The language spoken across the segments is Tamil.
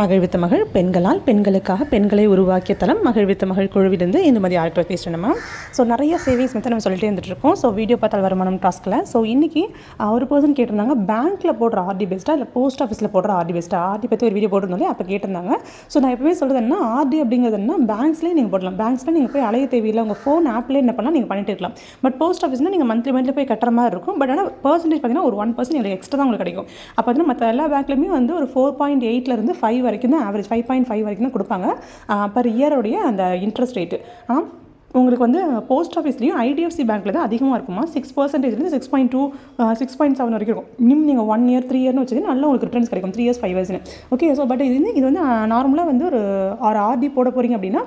மகிழ்வித்த மகள் பெண்களால் பெண்களுக்காக பெண்களை உருவாக்கிய தளம் மகிழ்வித்த மகள் குழுவிலிருந்து இந்த மாதிரி ஆர்டர் பேசணுமா ஸோ நிறைய சேவிங்ஸ் மெத்தட் நம்ம சொல்லிட்டே இருந்துட்டு இருக்கோம். ஸோ வீடியோ பார்த்தால் வருமானம் டாஸ்கில் ஸோ இன்றைக்கி ஒரு பர்சன் கேட்டிருந்தாங்க பேங்க்கில் போடுற ஆர்டி பெஸ்ட்டாக இல்லை போஸ்ட் ஆஃபீஸில் போடுற ஆர்டி பெஸ்ட்டாக ஆர்டி பற்றி ஒரு வீடியோ போட்டிருந்தோம் அப்போ கேட்டிருந்தாங்க. ஸோ நான் எப்பவுமே சொல்கிறது என்ன ஆர்டி அப்படிங்கிறது என்ன பேங்க்ஸ்லேயே நீங்கள் போடலாம். பேங்க்ஸில் நீங்கள் போய் அலைய தேவையில்லை. உங்கள் ஃபோன் ஆப்லேயே என்ன பண்ணலாம் நீங்கள் பண்ணிட்டு இருக்கலாம். பட் போஸ்ட் ஆஃபீஸ்னால் நீங்கள் மந்த்லி மந்த்லி போய் கட்டுற மாதிரி இருக்கும். பட் ஆனால் பர்சன்டேஜ் பார்த்தீங்கன்னா ஒரு ஒன் பர்சன்ட் எங்களுக்கு எக்ஸ்ட்ரா தான் உங்களுக்கு கிடைக்கும். அப்போ வந்து மற்ற எல்லா பேங்க்லையுமே வந்து ஒரு ஃபோர் பாயிண்ட் எயிட்டில் இருந்து ஃபைவ் வரைக்கும் தான் ஆவரேஜ் ஃபைவ் பாயிண்ட் ஃபைவ் வரைக்கும் தான் கொடுப்பாங்க பர் இயருடைய அந்த இன்ட்ரெஸ்ட் ரேட்டு உங்களுக்கு வந்து போஸ்ட் ஆஃபீஸ்லேயும் ஐடிஎஃப்சி பேங்க்கில் தான் அதிகமாக இருக்குமா? Six பர்சன்டேஜ்லேருந்து six point two six point seven வரைக்கும் இருக்கும். மினிமம் நீங்கள் ஒன் இயர் த்ரீ இயர்னு வச்சுக்கிட்டு நல்லா உங்களுக்கு ரிட்டர்ன்ஸ் கிடைக்கும். த்ரீ இயர்ஸ் ஃபைவ் இயர்ஸ்னு ஓகே ஸோ பட் இது வந்து இது வந்து நார்மலாக வந்து ஒரு ஆறு ஆர்டி போட போகிறீங்க அப்படின்னா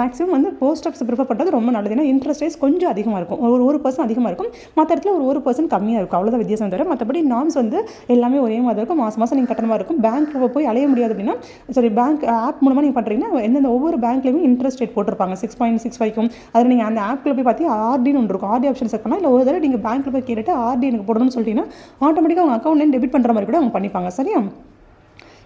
மேக்ஸிமம் வந்து போஸ்ட் ஆஃபீஸ் ப்ரிஃபர் பண்ணுறது ரொம்ப நல்லது. ஏன்னா இன்ட்ரெஸ்ட் ரேஸ் கொஞ்சம் அதிகமாக இருக்கும். ஒரு ஒரு பர்சன்ட் அதிகமாக இருக்கும். மற்ற இடத்துல ஒரு ஒரு பர்சன்ட் கம்மியாக இருக்கும். அவ்வளோதான் வித்தியாசம் தவிர மற்றபடி நாம்ஸ் வந்து எல்லாமே ஒரே மாதிரி இருக்கும். மாதம் மாதம் நீங்கள் கட்டணமாக இருக்கும். பேங்க்கில் போய் அலைய முடியாது அப்படின்னா சரி பேங்க் ஆப் மூலமாக நீங்கள் பண்ணுறீங்கன்னா எந்தெந்த ஒவ்வொரு பேங்க்லேயுமே இன்ட்ரெஸ்ட் ரேட் போட்டிருப்பாங்க. சிக்ஸ் பாயிண்ட் சிக்ஸ் ஃபைவ்க்கும் அதில் நீங்கள் அந்த ஆப்பில் போய் பார்த்தீங்கன்னா ஆர்டின்னு ஒன்று இருக்கும். ஆர்டி ஆப்ஷன் செட் பண்ணால் இல்லை ஒரு தடவை நீங்கள் பேங்க்கில் போய் கேட்டுட்டு ஆர்டி எனக்கு போடணும்னு சொல்லிட்டீங்கன்னா ஆட்டோமேட்டிக்காக உங்கள் அக்கௌண்ட்லேருந்து டெபிட் பண்ணுற மாதிரி கூட அவங்க பண்ணிப்பாங்க. சரியா?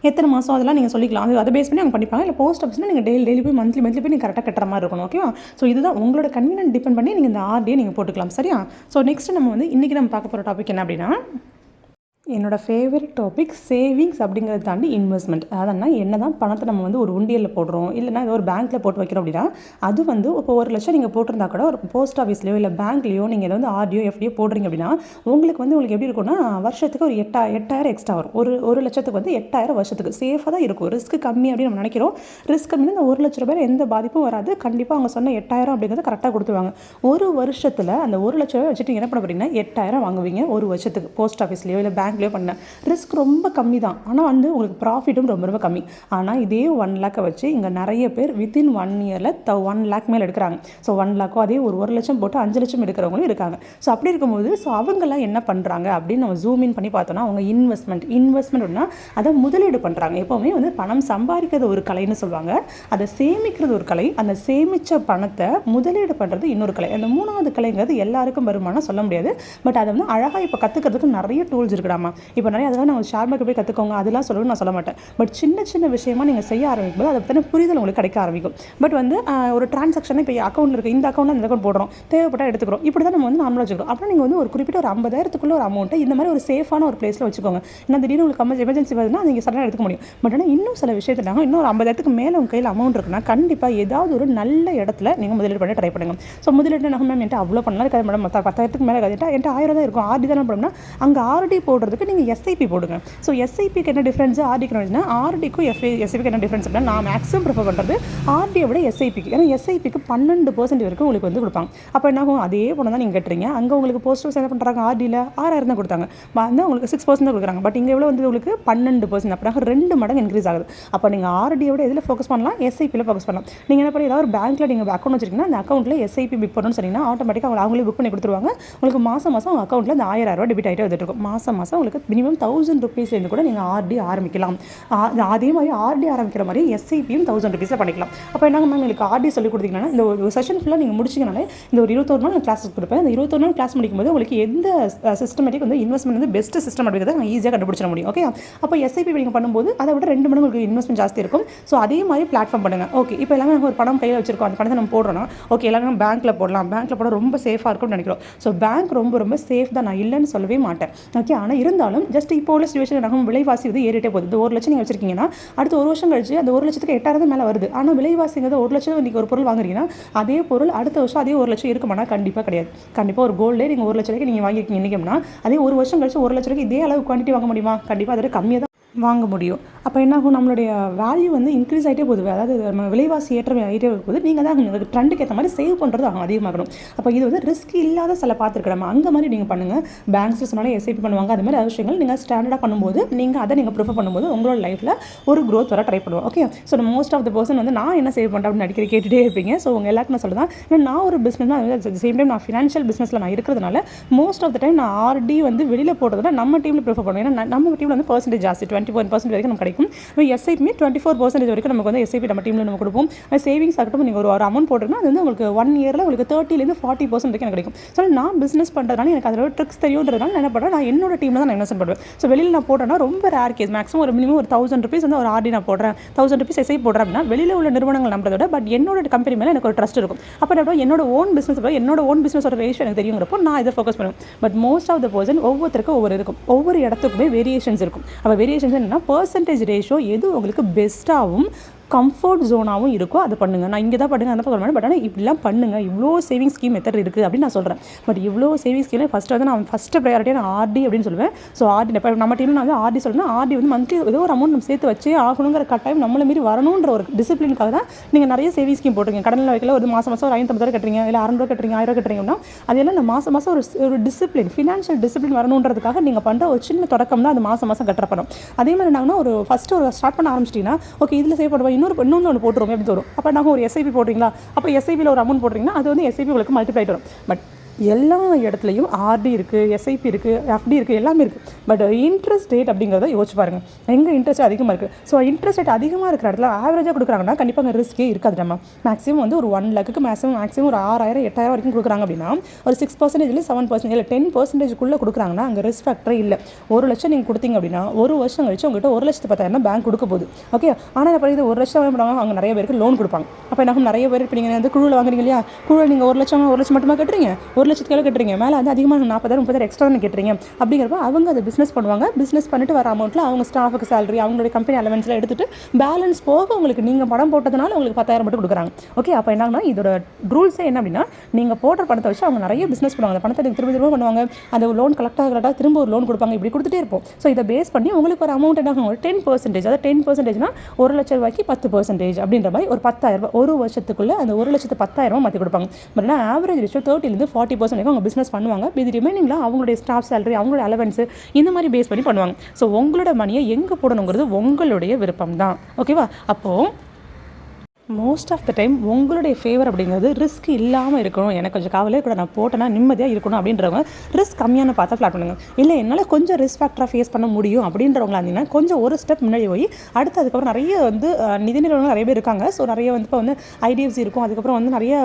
எத்தனை மாதம் அதெல்லாம் நீங்கள் சொல்லிக்கலாம். அது அதை பேஸ் பண்ணி அவங்க பண்ணிப்பாங்க. இல்லை போஸ்ட் ஆஃபீஸ்னால் நீங்கள் டெய்லி டெய்லி போய் மந்த்லி மந்த்லி போய் நீங்கள் கரெக்டாக கட்டுற மாதிரி இருக்கணும். ஓகேவா ஸோ இதுதான் உங்களோட கன்வீனியன்ட் டிபெண்ட் பண்ணி நீங்கள் இந்த ஆர்டியை நீங்கள் போட்டுக்கலாம். சரியா? ஸோ நெக்ஸ்ட் நம்ம வந்து இன்றைக்கி நம்ம பார்க்க போகிற டாபிக் என்ன அப்படின்னா என்னோடய ஃபேவரட் டாபிக் சேவிங்ஸ் அப்படிங்கிறத தாண்டி இன்வெஸ்ட்மெண்ட் அதனால் என்ன தான் பணத்தை நம்ம வந்து ஒரு உண்டியலில் போடுறோம் இல்லைனா ஏதோ ஒரு பேங்க்கில் போட்டு வைக்கிறோம் அப்படின்னா அது வந்து இப்போ ஒரு லட்சம் நீங்கள் போட்டிருந்தா கூட ஒரு போஸ்ட் ஆஃபீஸ்லையோ இல்லை பேங்க்லையோ நீங்கள் இதை வந்து ஆர்டியோ எஃப்டியோ போடுறீங்க அப்படின்னா உங்களுக்கு வந்து உங்களுக்கு எப்படி இருக்கும்னா வருஷத்துக்கு ஒரு எட்டா எட்டாயிரம் எக்ஸ்ட்ரா வரும். ஒரு ஒரு லட்சத்துக்கு வந்து எட்டாயிரம் வருஷத்துக்கு. சேஃபாக தான் இருக்கும். ரிஸ்க் கம்மி அப்படின்னு நம்ம நினைக்கிறோம். ரிஸ்க் கம்மி இந்த ஒரு லட்ச ரூபாய் எந்த பாதிப்பும் வராது. கண்டிப்பாக அவங்க சொன்ன எட்டாயிரம் அப்படிங்கிறத கரெக்டாக கொடுத்துருவாங்க. ஒரு வருஷத்தில் அந்த ஒரு லட்ச ரூபாய் வச்சுட்டு என்ன பண்ண போகிறீங்கன்னா எட்டாயிரம் வாங்குவீங்க ஒரு வருஷத்துக்கு. போஸ்ட் ஆஃபீஸ்லையோ இல்லை பேங்க் பேங்க்லையோ பண்ணேன் ரிஸ்க் ரொம்ப கம்மி தான் ஆனால் வந்து உங்களுக்கு ப்ராஃபிட்டும் ரொம்ப ரொம்ப கம்மி. ஆனால் இதே ஒன் லேக்கை வச்சு இங்கே நிறைய பேர் வித்தின் ஒன் இயரில் த ஒன் லேக் மேலே எடுக்கிறாங்க. ஸோ ஒன் லேக்கோ அதே ஒரு ஒரு லட்சம் போட்டு அஞ்சு லட்சம் எடுக்கிறவங்களும் இருக்காங்க. ஸோ அப்படி இருக்கும்போது ஸோ அவங்கெல்லாம் என்ன பண்ணுறாங்க அப்படின்னு நம்ம ஜூம் இன் பண்ணி பார்த்தோன்னா அவங்க இன்வெஸ்ட்மெண்ட் இன்வெஸ்ட்மெண்ட் அப்படின்னா அதை முதலீடு பண்ணுறாங்க எப்போவுமே வந்து பணம் சம்பாதிக்கிறது ஒரு கலைன்னு சொல்லுவாங்க. அதை சேமிக்கிறது ஒரு கலை. அந்த சேமித்த பணத்தை முதலீடு பண்ணுறது இன்னொரு கலை. அந்த மூணாவது கலைங்கிறது எல்லாருக்கும் வருமானம் சொல்ல முடியாது. பட் அதை வந்து அழகாக இப்போ கற்றுக்கிறதுக்கு நிறைய டூல்ஸ் இருக்குடாமா இப்போ நிறைய அதெல்லாம் நான் ஷேர் போய் கற்றுக்கோங்க அதெல்லாம் சொல்லணும்னு நான் சொல்ல மாட்டேன். பட் சின்ன சின்ன விஷயமா நீங்கள் செய்ய ஆரம்பிக்கும் போது அதை பற்றின புரிதல் உங்களுக்கு கிடைக்க ஆரம்பிக்கும். பட் வந்து ஒரு டிரான்சாக்ஷன் இப்போ அக்கௌண்ட்டில் இருக்குது இந்த அக்கௌண்ட்டில் இந்த அக்கௌண்ட் போடுறோம். தேவைப்பட்டால் எடுத்துக்கிறோம். இப்படி தான் நம்ம வந்து நார்மலாக வச்சுக்கிறோம். அப்புறம் நீங்கள் வந்து ஒரு குறிப்பிட்ட ஒரு ஐம்பதாயிரத்துக்குள்ள ஒரு அமௌண்ட்டை இந்த மாதிரி ஒரு சேஃபான ஒரு பிளேஸில் வச்சுக்கோங்க. ஏன்னா திடீர்னு உங்களுக்கு எமர்ஜென்சி வருதுன்னா நீங்கள் சடனாக எடுத்துக்க முடியும். பட் ஆனால் இன்னும் சில விஷயத்தில் இன்னும் ஒரு ஐம்பதாயிரத்துக்கு மேலே உங்கள் கையில் அமௌண்ட் இருக்குன்னா கண்டிப்பாக ஏதாவது ஒரு நல்ல இடத்துல நீங்கள் முதலீடு பண்ணி ட்ரை பண்ணுங்க. ஸோ முதலீடு நான் மேம் என்கிட்ட அவ்வளோ பண்ணலாம் இருக்காது மேடம் பத்தாயிரத்துக்கு மேலே கதிட்டா என்கிட்ட ஆயிரம் தான் இருக்கும். ஆர்டி தானே பண்ணோம்னா அங்கே ஆர்டி போடுறதுக்கு நீங்கள் எஸ்ஐபி போடுங்க. ஸோ எஸ்ஐபிக்கு என்ன டிஃப்ரென்ஸ் ஆர்டிக்கு என்ன ஆர்டிக்கும் எஃப்ஐ எஸ்ஐபிக்கு என்ன டிஃப்ரென்ஸ் அப்படின்னா நான் மேக்ஸிமம் ப்ரிஃபர் பண்ணுறது ஆர்டியை விட எஸ்ஐபிக்கு ஏன்னா எஸ்ஐபிக்கு பன்னெண்டு பர்சன்ட் வரைக்கும் உங்களுக்கு வந்து கொடுப்பாங்க. அப்போ என்ன ஆகும்? அதே போல தான் நீங்கள் கட்டுறீங்க. அங்கே உங்களுக்கு போஸ்ட் ஆஃபீஸ் என்ன பண்ணுறாங்க ஆர்டியில் ஆறாயிரம் தான் கொடுத்தாங்க. வந்து உங்களுக்கு சிக்ஸ் பர்சன்ட் தான் கொடுக்குறாங்க. பட் இங்கே எவ்வளோ வந்து உங்களுக்கு பன்னெண்டு பர்சன்ட் அப்படின்னா ரெண்டு மடங்கு இன்க்ரீஸ் ஆகுது. அப்போ நீங்கள் ஆர்டியை விட எதில் ஃபோக்கஸ் பண்ணலாம்? எஸ்ஐபியில் ஃபோக்கஸ் பண்ணலாம். நீங்கள் என்ன பண்ணி ஏதாவது ஒரு பேங்க்கில் நீங்கள் அக்கௌண்ட் வச்சிருக்கீங்கன்னா அந்த அக்கௌண்ட்டில் எஸ்ஐபி புக் பண்ணணும்னு சொன்னீங்கன்னா ஆட்டோமேட்டிக்காக அவங்க அவங்களே புக் பண்ணி கொடுத்துருவாங்க. உங்களுக்கு மாதம் மாதம் உங்கள் அக்கௌண்ட்டில் அந்த ஆயிரம் ரூபா டெபிட் ஆகிட்டே வந்துட்டு இருக்கும். மாதம் மாதம் உங்களுக்கு மினிமம் தௌசண்ட் ருபீஸ்லேருந்து கூட நீங்கள் ஆர்டி ஆரம்பிக்கலாம். அதே மாதிரி ஆர்டி ஆரம்பிக்கிற மாதிரி எஸ்ஐபியும் தௌசண்ட் ருபீஸில் பண்ணிக்கலாம். அப்போ என்னங்க மேம் எனக்கு ஆர்டி சொல்லி கொடுத்தீங்கன்னா இந்த ஒரு செஷன் ஃபுல்லாக நீங்கள் முடிச்சிங்கனாலே இந்த ஒரு இருபத்தொரு நாள் நான் கிளாஸஸ் கொடுப்பேன். இந்த இருபத்தொரு நாள் கிளாஸ் முடிக்கும்போது உங்களுக்கு எந்த சிஸ்டமேட்டிக் வந்து இன்வெஸ்ட்மெண்ட் வந்து பெஸ்ட் சிஸ்டம் அப்படிங்கிறத நான் ஈஸியாக கண்டுபிடிச்சிட முடியும். ஓகே அப்போ எஸ்ஐபி நீங்கள் பண்ணும்போது அதை விட ரெண்டு மடங்கு உங்களுக்கு இன்வெஸ்ட்மெண்ட் ஜாஸ்தி இருக்கும். ஸோ அதே மாதிரி பிளாட்ஃபார்ம் பண்ணுங்கள் ஓகே இப்போ எல்லாமே நம்ம ஒரு பணம் கையில் வச்சிருக்கோம். அந்த பணத்தை நம்ம போடுறோம்னா ஓகே எல்லாமே நம்ம பேங்க்கில் போடலாம். பேங்க்கில் போட ரொம்ப சேஃபாக இருக்கும்னு நினைக்கிறோம். ஸோ பேங்க் ரொம்ப ரொம்ப சேஃப் தான். நான் இல்லைன்னு சொல்லவே மாட்டேன். ஓகே ஆனால் இருந்தாலும் ஜஸ்ட் இப்போ உள்ள சுச்சுவேஷன் நம்ம விலைவாசி வந்து ஏறிட்டே போகுது. இந்த ஒரு லட்சம் நீங்கள் வச்சிருக்கீங்கன்னா அடுத்த ஒரு வருஷம் கழிச்சு அந்த ஒரு லட்சத்துக்கு எட்டாயிரம் மேலே வருது. ஆனால் விலைவாசிங்கிறது ஒரு லட்சம் நீங்கள் ஒரு பொருள் வாங்குறீங்கன்னா அதே பொருள் அடுத்த வருஷம் அதே ஒரு லட்சம் இருக்குமானா கண்டிப்பாக கிடையாது. கண்டிப்பாக ஒரு கோல்டே நீங்கள் ஒரு லட்ச ரூபாய்க்கு நீங்கள் வாங்கியிருக்கீங்க இன்றைக்கி அதே ஒரு வருஷம் கழிச்சு ஒரு லட்ச ரூபாய்க்கு இதே அளவு குவான்டிட்டி வாங்க முடியுமா? கண்டிப்பாக அதோட கம்மியாக தான் வாங்க முடியும். அப்போ என்ன ஆகும் நம்மளுடைய வேல்யூ வந்து இன்க்ரீஸ் ஆகிட்டே போகுது. அதாவது நம்ம விலைவாசி ஏற்றம் ஆகிட்டே போகுது. நீங்கள் தான் அதுக்கு ட்ரெண்டுக்கு ஏற்ற மாதிரி சேவ் பண்ணுறது அவங்க அதிகமாகணும். அப்போ இது வந்து ரிஸ்க் இல்லாத சில பார்த்துருக்க நம்ம அந்த மாதிரி நீங்கள் பண்ணுங்கள் பேங்க்ஸ் சொன்னாலே எஸ்ஐபி பண்ணுவாங்க. அது மாதிரி விஷயங்கள் நீங்கள் ஸ்டாண்டர்டாக பண்ணும்போது நீங்கள் அதை நீங்கள் ப்ரிஃபர் பண்ணும்போது உங்களோட லைஃப்பில் ஒரு க்ரோத் வர ட்ரை பண்ணுவோம். Okay so most of the person வந்து நான் என்ன சேவ் பண்ணுறேன் அப்படின்னு அடிக்கடி கேட்டுகிட்டே இருப்பீங்க. ஸோ உங்கள் எல்லாருக்கும் நான் சொல்லுதான் ஏன்னா நான் ஒரு பிஸ்னஸ் தான் சேம் டைம் நான் ஃபினான்ஷியல் பிஸ்னஸில் நான் இருக்கிறதுனால மோஸ்ட் ஆஃப் த டைம் நான் ஆர்டி வந்து வெளியில் போடுறதுனா நம்ம டீமில் ப்ரிஃபர் பண்ணுவேன் ஏன்னா நம்ம டீமில் வந்து பர்சன்டேஜ் ஜாஸ்தி. டுவெண்ட்டி ஒன் பர்சன்ட் வரைக்கும் நம்ம கிடைக்கும் கிடைக்கும். எஸ்ஐபியுமே டுவெண்ட்டி ஃபோர் பர்சன்டேஜ் வரைக்கும் நமக்கு வந்து எஸ்ஐபி நம்ம டீமில் நம்ம கொடுப்போம். சேவிங்ஸ் ஆகட்டும் நீங்கள் ஒரு ஒரு அமௌண்ட் போட்டுருன்னா அது வந்து உங்களுக்கு ஒன் இயரில் உங்களுக்கு தேர்ட்டிலேருந்து ஃபார்ட்டி பர்சன்ட் வரைக்கும் எனக்கு கிடைக்கும். ஸோ நான் பிஸ்னஸ் பண்ணுறதுனால எனக்கு அதோட ட்ரிக்ஸ் தெரியுன்றதுனால நான் என்ன பண்ணுறேன் நான் என்னோட டீமில் தான் நான் இன்வெஸ்ட் பண்ணுவேன். ஸோ வெளியில் நான் போட்டேன்னா ரொம்ப ரேர் கேஸ் மேக்ஸிமம் ஒரு மினிமம் ஒரு தௌசண்ட் ருபீஸ் வந்து ஒரு ஆர்டி நான் போடுறேன். தௌசண்ட் ருபீஸ் எஸ்ஐ போடுறேன் அப்படின்னா வெளியில் உள்ள நிறுவனங்கள் நம்புறத விட பட் என்னோட கம்பெனி மேலே எனக்கு ஒரு ட்ரஸ்ட் இருக்கும். அப்போ என்னோட ஓன் பிஸ்னஸ் என்னோட ஓன் பிஸ்னஸோட ரேஷியோ எனக்கு தெரியுங்கிறப்போ நான் இதை ஃபோக்கஸ் பண்ணுவேன். But most of the person ஒவ்வொருத்தருக்கும் ஒவ்வொரு இருக்கும். ஒவ்வொரு இடத்துக்குமே வேரியேஷன்ஸ் இருக்கும். அப்போ வேரியேஷன்ஸ் என்னன்னா பர்சன்டேஜ் ரேஷியோ எது உங்களுக்கு பெஸ்ட்டாகவும் கம்ஃபர்ட் ஜோனாகவும் இருக்கோ அதை பண்ணுங்கள் நான் இங்கே தான் பண்ணுங்க அந்த பக்கம் பட் ஆனால் இப்படிலாம் பண்ணுங்கள் இவ்வளோ சேவிங் ஸ்கீம் மெத்தட் இருக்குது அப்படின்னு நான் சொல்கிறேன் பட் இவ்வளோ சேவிங் ஸ்கீமில் ஃபஸ்ட்டு வந்து நான் ஃபஸ்ட்டு ப்ரையாரிட்டியாக நான் ஆர்டி அப்படின்னு சொல்லுவேன். ஸோ ஆர்டி இப்போ நம்ம டீமில் நான் வந்து ஆர்டி சொல்லணும் ஆர்டி வந்து மந்த்லி ஏதோ ஒரு அமௌண்ட் நம்ம சேர்த்து வச்சே ஆகணுங்கிற கட்டாயம் நம்மள மீறி வரணுன்ற ஒரு டிசிப்ளினுக்காக தான் நீங்கள் நிறைய சேவிங் ஸ்கீம் போட்டுருங்க கடனில் வைக்கல ஒரு மாதம் மாதம் ஒரு ஐநூற்றம்பது ரூபா கட்டுறீங்க இல்லை அறநூறு கட்டுறீங்க ஆயிரம் கட்டுறீங்கன்னா அதெல்லாம் இந்த மாதம் மாதம் ஒரு ஒரு டிசிப்ளின் ஃபினான்ஷியல் டிசிப்ளின் வரணுன்றதுக்காக நீங்கள் பண்ணுற ஒரு சின்ன தொடக்கம் தான் அது மாதம் மாதம் கட்டுற பணம். அதே மாதிரி நாங்கன்னா ஒரு ஃபஸ்ட்டு ஒரு ஸ்டார்ட் பண்ண ஆரம்பிச்சிட்டிங்கன்னா ஓகே இதில் சேவ் பண்ணுவோம் இன்னொரு இன்னொன்று ஒன்று போட்டுருவோம் எப்படி வரும் அப்போ நாங்கள் ஒரு எஸ்ஐபி போடுறீங்களா? அப்போ எஸ்ஐபியில் ஒரு அமௌண்ட் போடுறீங்கன்னா அது வந்து எஸ்ஐபி உங்களுக்கு மல்டிப்ளை வரும். பட் எல்லா இடத்துலையும் ஆர்டி இருக்குது எஸ்ஐபி இருக்குது எஃப்டி இருக்குது எல்லாமே இருக்குது பட் இன்ட்ரெஸ்ட் ரேட் அப்படிங்கிறத யோசிச்சு பாருங்கள் எங்கே இன்ட்ரெஸ்ட் அதிகமாக இருக்குது ஸோ இன்ட்ரெஸ்ட் ரேட் அதிகமாக இருக்கிற இடத்துல ஆவரேஜாக கொடுக்குறாங்கன்னா கண்டிப்பாக அங்கே ரிஸ்க்கே இருக்காது நம்ம. மேக்ஸிமம் வந்து ஒரு ஒன் லேக்கு மேக்ஸிமம் மேக்ஸிமம் ஒரு ஆறாயிரம் எட்டாயிரம் வரைக்கும் கொடுக்குறாங்க அப்படின்னா ஒரு சிக்ஸ் பர்சன்டேஜ்ல செவன் பர்சன்டேஜ் இல்லை டென் பர்சன்டேஜ்க்குள்ளே கொடுக்குறாங்கன்னா அங்கே ரிஸ்க் ஃபேக்டரே இல்லை. ஒரு லட்சம் நீங்கள் கொடுத்தீங்க அப்படின்னா ஒரு வருஷம் கழிச்சு உங்கள்கிட்ட ஒரு லட்சத்து பத்தாயிரம் பேங்க் கொடுக்க போகுது. ஓகே ஆனால் இப்போ இது ஒரு லட்சம் பண்ணுவாங்க அவங்க நிறைய பேருக்கு லோன் கொடுப்பாங்க. அப்போ என்ன நிறைய பேர் இப்போ நீங்கள் வந்து குழுவில் வாங்குறீங்க இல்லையா? குழுவில் நீங்கள் ஒரு லட்சம் ஒரு லட்சம் மட்டுமா கட்டுறீங்க? ஒரு லட்சத்துக்கு கட்டுறீங்க. மேலே வந்து அதிகமாக நாற்பதாயிரம் முப்பதாயிரம் எக்ஸ்ட்ரா தான் கேட்டுறீங்க. அப்படிங்கிறப்ப அவங்க அதை பிஸ்னஸ் பண்ணுவாங்க. பிஸ்னஸ் பண்ணிட்டு வர அமௌண்ட்டில் அவங்க ஸ்டாஃபுக்கு சேலரி அவங்களுடைய கம்பெனி அலவன்ஸில் எடுத்துட்டு பேலன்ஸ் போக உங்களுக்கு நீங்கள் படம் போட்டதுனால உங்களுக்கு பத்தாயிரம் மட்டும் கொடுக்குறாங்க. ஓகே அப்போ என்னன்னா இதோட ரூல்ஸே என்ன அப்படின்னா நீங்கள் போடுற பணத்தை வச்சு அவங்க நிறைய பிஸ்னஸ் பண்ணுவாங்க. அந்த பணத்தை நீங்கள் திரும்ப திரும்ப பண்ணுவாங்க. அந்த லோன் கலெக்ட் ஆகிறதா திரும்ப ஒரு லோன் கொடுப்பாங்க. இப்படி கொடுத்துட்டே இருப்போம். ஸோ இதை பேஸ் பண்ணி உங்களுக்கு ஒரு அமௌண்ட் என்ன ஆகும்? ஒரு டென் பர்சன்டேஜ் அதாவது டென் பர்சன்டேஜ்னா ஒரு லட்ச ரூபாய்க்கு பத்து பர்சன்டேஜ் அப்படின்ற மாதிரி ஒரு பத்தாயிரம் ரூபாய் ஒரு வருஷத்துக்குள்ளே அந்த ஒரு லட்சத்து பத்தாயிரம் மாற்றி கொடுப்பாங்க. பட் ஆனால் ஆவரேஜ் ரேஷியோ தேர்ட்டிலேருந்து ஃபார்ட்டி பர்சன்ட் அவங்க பிஸ்னஸ் பண்ணுவாங்க. இது ரிமைனிங்கில் அவங்களுடைய ஸ்டாஃப் சேலரி அவங்களோட அலவன்ஸு இந்த மாதிரி பேஸ் பண்ணி பண்ணுவாங்க. ஸோ உங்களோட மணியை எங்கே போடணுங்கிறது உங்களுடைய விருப்பம் தான் ஓகேவா அப்போது மோஸ்ட் ஆஃப் த டைம் உங்களுடைய ஃபேவர் அப்படிங்கிறது ரிஸ்க் இல்லாமல் இருக்கணும். எனக்கு கொஞ்சம் கவலையே கூட நான் போட்டேன்னா நிம்மதியாக இருக்கணும் அப்படின்றவங்க ரிஸ்க் கம்மியான பார்த்தா ஃப்ளாட் பண்ணுங்க. இல்லை என்னால் கொஞ்சம் ரிஸ்க் ஃபேக்டராக ஃபேஸ் பண்ண முடியும் அப்படின்றவங்களா இருந்தீங்கன்னா கொஞ்சம் ஒரு ஸ்டெப் முன்னாடி போய் அடுத்து அதுக்கப்புறம் நிறைய வந்து நிதி நிறுவனங்கள் நிறைய பேர் இருக்காங்க. ஸோ நிறைய வந்து இப்போ வந்து ஐடிஎஃப்சி இருக்கும். அதுக்கப்புறம் வந்து நிறைய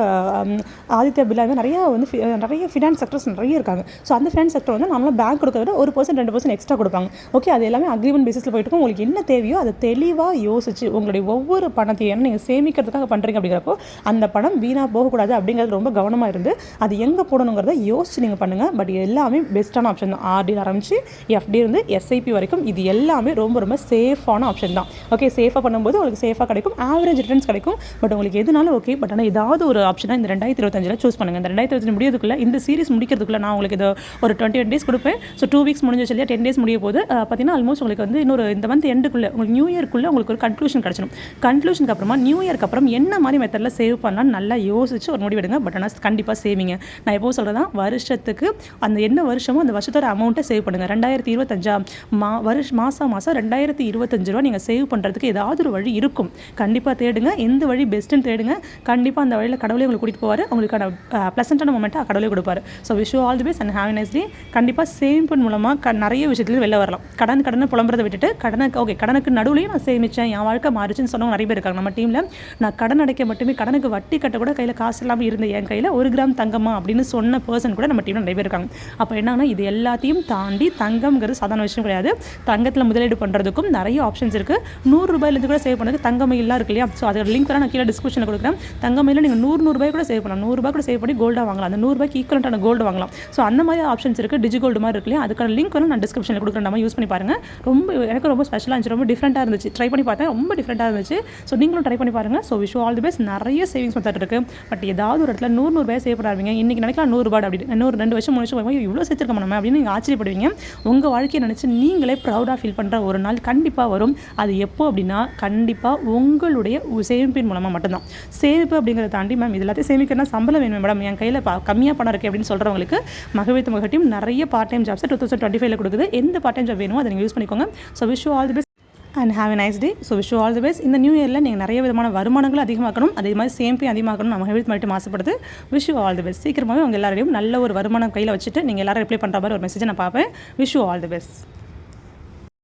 ஆதித்யா பில்லா வந்து நிறைய வந்து நிறைய ஃபினான்ஸ் செக்டர்ஸ் நிறைய இருக்காங்க. ஸோ அந்த ஃபினான்ஸ் செக்டர் வந்து நம்மளால் பேங்க் கொடுக்கறத விட ஒரு பர்சன்ட் ரெண்டு பர்சன்ட் எக்ஸ்ட்ரா கொடுப்பாங்க. ஓகே அது எல்லாமே அக்ரிமெண்ட் பேசிஸில் போயிட்டு உங்களுக்கு என்ன தேவையோ அதை தெளிவாக யோசிச்சு உங்களுடைய ஒவ்வொரு பணத்தையும் நீங்கள் சேமிக்கிறதுக்காக பண்ணுறீங்க அப்படிங்கிறப்போ அந்த பணம் வீணாக போகக்கூடாது அப்படிங்கிறது ரொம்ப கவனமாக இருந்து அது எங்கே போடணுங்கிறத யோசிச்சு நீங்கள் பண்ணுங்கள் பட் எல்லாமே பெஸ்ட்டான ஆப்ஷன் தான். ஆர்டி ஆரம்பிச்சு எஃப்டி இருந்து எஸ்ஐபி வரைக்கும் இது எல்லாமே ரொம்ப ரொம்ப சேஃபான ஆப்ஷன் தான். ஓகே சேஃபாக பண்ணும்போது உங்களுக்கு சேஃபாக கிடைக்கும். ஆவரேஜ் ரிட்டர்ன்ஸ் கிடைக்கும். பட் உங்களுக்கு எதுனாலும் ஓகே பட் ஆனால் ஏதாவது ஒரு ஆப்ஷனாக இந்த ரெண்டாயிரத்தி இருபத்தஞ்சில் சூஸ் பண்ணுங்கள் இந்த ரெண்டாயிரத்தி இருபத்தஞ்சு முடியதுக்குள்ளே இந்த சீரிஸ் முடிக்கிறதுக்குள்ள நான் உங்களுக்கு இது ஒரு டுவெண்ட்டி ஒன் டேஸ் கொடுப்பேன் ஸோ டூ வீக்ஸ் முடிஞ்சிச்சு இல்லையா டென் டேஸ் முடிய போது பார்த்தீங்கன்னா ஆல்மோஸ்ட் உங்களுக்கு வந்து இன்னொரு இந்த மந்த் எண்டுக்குள்ளே உங்களுக்கு நியூ இயர்க்குள்ளே உங்களுக்கு ஒரு கன்க்ளூஷன் கிடச்சிடும். கன்க்ளூஷனுக்கு அப்புறமா நியூ இயர் அதுக்கப்புறம் என்ன மாதிரி மெத்தடில் சேவ் பண்ணலாம்னு நல்லா யோசிச்சு ஒரு முடிவெடுங்க பட் ஆனால் கண்டிப்பாக சேவிங்க நான் எப்போ சொல்கிறதா வருஷத்துக்கு அந்த என்ன வருஷமோ அந்த வருஷத்தோட அமௌண்ட்டை சேவ் பண்ணுங்கள் ரெண்டாயிரத்தி இருபத்தஞ்சா மா வருஷ மாதம் மாதம் ரெண்டாயிரத்தி இருபத்தஞ்சு ரூபா நீங்கள் சேவ் பண்ணுறதுக்கு ஏதாவது ஒரு வழி இருக்கும். கண்டிப்பாக தேடுங்க. எந்த வழி பெஸ்ட்டுன்னு தேடுங்க. கண்டிப்பாக அந்த வழியில் கடவுளே உங்களுக்கு கூட்டிகிட்டு போவார். உங்களுக்கான ப்ளசண்ட்டான மொமெண்ட்டாக கடவுளே கொடுப்பார். So wish all the best and have nice day கண்டிப்பாக சேமிப்பின் மூலமாக க நிறைய விஷயத்துல வெளில வரலாம். கடன் கடனை புலம்புறதை விட்டுட்டு கடனுக்கு ஓகே கடனுக்கு நடுவுலையும் நான் சேமித்தேன் என் வாழ்க்கை மாறிச்சுன்னு சொன்னவங்க நிறைய பேர் இருக்காங்க. நம்ம டீமில் நான் கடன் அடைக்க மட்டுமே கடனுக்கு வட்டி கட்ட கூட கையில் காசு இல்லாமல் இருந்த என் கையில் ஒரு கிராம் தங்கமா அப்படின்னு சொன்ன பர்சன் கூட நம்ம டீமில் நிறைய பேர் இருக்காங்க அப்போ என்னன்னா இது எல்லாத்தையும் தாண்டி தங்கம்ங்கிறது சாதாரண விஷயம் கிடையாது. தங்கத்தில் முதலீடு பண்ணுறதுக்கும் நிறைய ஆப்ஷன்ஸ் இருக்குது நூறு ரூபாயிலேருந்து கூட சேவ் பண்ணுறதுக்கு தங்கமயிலாம் இருக்கு இல்லையா? ஸோ அதோட லிங்க் நான் கீழே டிஸ்கிரிப்ஷனில் கொடுக்குறேன். தங்கமயில நீங்கள் நூறு நூறுபாய் கூட சேவ் பண்ணலாம். நூறுரூபா கூட சேவ் பண்ணி கோல்டாக வாங்கலாம். அந்த நூறுரூபாய்க்கு ஈக்குவலண்டான கோல்டு வாங்கலாம். ஸோ அந்த மாதிரி ஆப்ஷன்ஸ் இருக்குது டிஜி கோல்டு மாதிரி இருக்கு இல்லையா? அதுக்கான லிங்க் வந்து நான் டிஸ்கிரிப்ஷனில் கொடுக்குறேன். நம்ம யூஸ் பண்ணி பாருங்கள் ரொம்ப எனக்கு ரொம்ப ஸ்பெஷலாக இருந்துச்சு. ரொம்ப டிஃப்ரெண்ட்டாக இருந்துச்சு. ட்ரை பண்ணி பார்த்தேன். ரொம்ப டிஃப்ரெண்ட்டாக இருந்துச்சு. ஸோ நீங்களும் ட்ரை பண்ணி பாருங்கள் so wish all the best நிறைய சேவிங்ஸ் மெத்தட் இருக்குது பட் ஏதாவது ஒரு இடத்துல நூறு நூறுபாய் சேவ் பண்ணாருவீங்க இன்றைக்கி நினைக்கலாம் நூறுரூபா அப்படி. இன்னொரு ரெண்டு வருஷம் மூணு வருஷம் இவ்வளோ சேர்த்துருக்க நம்ம அப்படின்னு நீங்கள் ஆச்சரியப்படுவீங்க. உங்கள் வாழ்க்கையை நினச்சி நீங்களே ப்ரௌடாக ஃபீல் பண்ணுற ஒரு நாள் கண்டிப்பாக வரும். அது எப்போ அப்படின்னா கண்டிப்பாக உங்களுடைய சேமிப்பின் மூலமாக மட்டும்தான். சேமிப்பு அப்படிங்கிறத தாண்டி மேம் இது எல்லாத்தையும் சேமிக்கணும்னா சம்பளம் வேணும் மேடம் என் கையில் பா கம்மியாக பணம் இருக்குது அப்படின்னு சொல்கிறவங்களுக்கு மகவித்து மகட்டியும் நிறைய part time jobs two thousand twenty ஃபைவ்ல கொடுக்குது. எந்த பார்ட் டைம் ஜாப் வேணுமோ அதை நீங்கள் யூஸ் பண்ணிக்கோங்க. So wish all the best and have a nice day so wish all the best இந்த நியூ இயரில் நீங்கள் நிறைய விதமான வருமானங்களும் அதிகமாக்கணும். அதே மாதிரி சேம்பி அதிகமாக்கணும் நம்ம ஹெல்த் மட்டும் ஆசைப்படுது. விஷ் ஆல் தி பெஸ்ட் சீக்கிரமாகவே உங்கள் எல்லாரையும் நல்ல ஒரு வருமானம் கையில் வச்சுட்டு நீங்கள் எல்லாரும் ரிப்ளை பண்ணுற மாதிரி ஒரு மெசேஜை நான் பார்ப்பேன். Wish all the best